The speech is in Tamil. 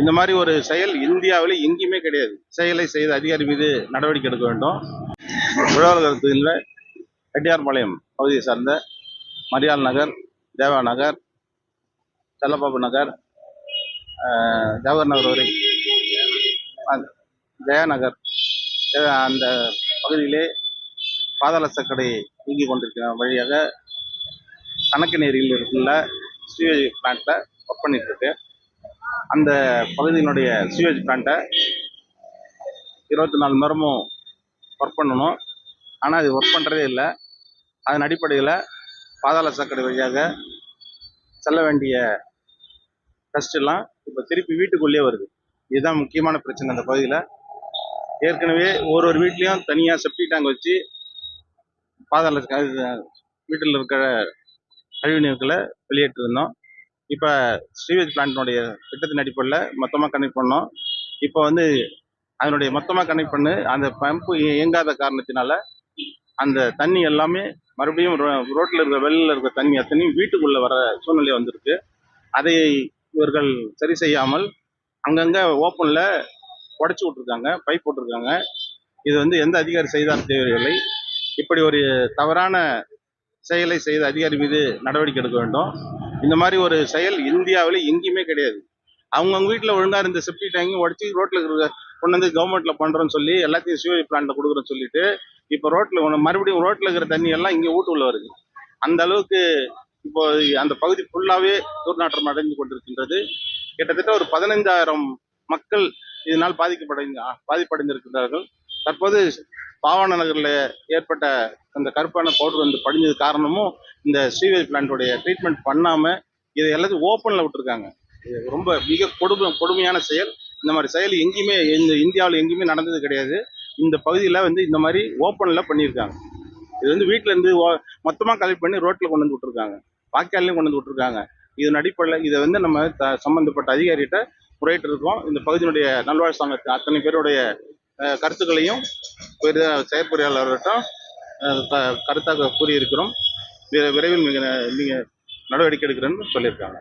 இந்த மாதிரி ஒரு செயல் இந்தியாவில் எங்கேயுமே கிடையாது. செயலை செய்த அதிகாரி மீது நடவடிக்கை எடுக்க வேண்டும். உழவர்கத்தில் ரெட்டியார்பாளையம் பகுதியை சார்ந்த மரியாள் நகர் தேவா நகர் செல்லப்பாபு நகர் ஜவஹர் நகர் வரை அஹ், ஜெயா நகர் அந்த பகுதியிலே பாதாள சக்கடை இயங்கி கொண்டிருக்கிற வழியாக கணக்கு நீரில் இருக்குள்ள சிவேஜ் பிளான்ட்டில் ஒர்க் பண்ணிட்டு அந்த பகுதியினுடைய சிவேஜ் பிளான்ட்டை இருபத்தி நாலு மரமும் நேரமும் ஒர்க் பண்ணணும். ஆனால் அது ஒர்க் பண்ணுறதே இல்லை. அதன் அடிப்படையில் பாதாள சாக்கடை வழியாக செல்ல வேண்டிய டஸ்ட் எல்லாம் இப்போ திருப்பி வீட்டுக்குள்ளேயே வருது. இதுதான் முக்கியமான பிரச்சனை அந்த பகுதியில். ஏற்கனவே ஒரு ஒரு வீட்லேயும் தனியாக செப்டி டேங்க் வச்சு பாதாள வீட்டில் இருக்கிற கழிவு நீர்களை வெளியேற்றிருந்தோம். இப்போ ஸ்ரீவேஜ் பிளான்ட்னுடைய திட்டத்தின் அடிப்படையில் மொத்தமாக கனெக்ட் பண்ணோம். இப்போ வந்து அதனுடைய மொத்தமாக கனெக்ட் பண்ணு அந்த பம்பு இயங்காத காரணத்தினால அந்த தண்ணி எல்லாமே மறுபடியும் ரோட்டில் இருக்கிற வெளியில் இருக்கிற தண்ணி அத்தனையும் வீட்டுக்குள்ளே வர சூழ்நிலை வந்திருக்கு. அதை இவர்கள் சரி செய்யாமல் அங்கங்கே ஓப்பனில் உடச்சி விட்ருக்காங்க பைப் போட்டிருக்காங்க. இது வந்து எந்த அதிகாரி செய்தார் தெரியவில்லை. இப்படி ஒரு தவறான செயலை செய்த அதிகாரி மீது நடவடிக்கை எடுக்க வேண்டும். இந்த மாதிரி ஒரு செயல் இந்தியாவில் எங்கேயுமே கிடையாது. அவங்கவுங்க வீட்டில் ஒழுங்காக இருந்த செப்டி டேங்கும் உடச்சி ரோட்டில் இருக்கிற கொண்டு வந்து கவர்மெண்ட்டில் பண்ணுறோன்னு சொல்லி எல்லாத்தையும் சிவேஜ் பிளான்ட்ல கொடுக்குறோன்னு சொல்லிட்டு இப்போ ரோட்டில் ஒன்று மறுபடியும் ரோட்டில் இருக்கிற தண்ணி எல்லாம் இங்கே வீட்டுக்குள்ள வருது. அந்த அளவுக்கு இப்போ அந்த பகுதி ஃபுல்லாகவே துர்நாற்றம் அடைந்து கொண்டிருக்கின்றது. கிட்டத்தட்ட ஒரு பதினைந்தாயிரம் மக்கள் இதனால் பாதிக்கப்படைந்த பாதிப்படைந்திருக்கிறார்கள். தற்போது பாவான நகரில் ஏற்பட்ட அந்த கருப்பான பவுடர் வந்து படிஞ்சது காரணமும் இந்த சீவேஜ் பிளான்ட்டோடைய ட்ரீட்மெண்ட் பண்ணாமல் இதை எல்லாத்தையும் ஓப்பனில் விட்டுருக்காங்க. இது ரொம்ப மிக கொடுமை கொடுமையான செயல். இந்த மாதிரி செயல் எங்கேயுமே இந்த இந்தியாவில் எங்கேயுமே நடந்தது கிடையாது. இந்த பகுதியில் வந்து இந்த மாதிரி ஓப்பனில் பண்ணியிருக்காங்க. இது வந்து வீட்டில் இருந்து மொத்தமாக கலெக்ட் பண்ணி ரோட்டில் கொண்டு வந்து விட்டுருக்காங்க. வாய்க்கால்லையும் கொண்டு வந்து விட்டுருக்காங்க. இதன் அடிப்படையில் இதை வந்து நம்ம த சம்மந்தப்பட்ட அதிகாரிகிட்ட முறையிட்டு இருக்கோம் இந்த பகுதியினுடைய நல்வாழ்வு சங்கத்து அத்தனை பேருடைய கருத்துக்களையும் பெரிய செயற்பொறியாளர்கிட்டும் க- கருத்தாக கூறியிருக்கிறோம். விரைவில் மிக நீங்கள் நடவடிக்கை எடுக்கிறேன்னு சொல்லியிருக்காங்க.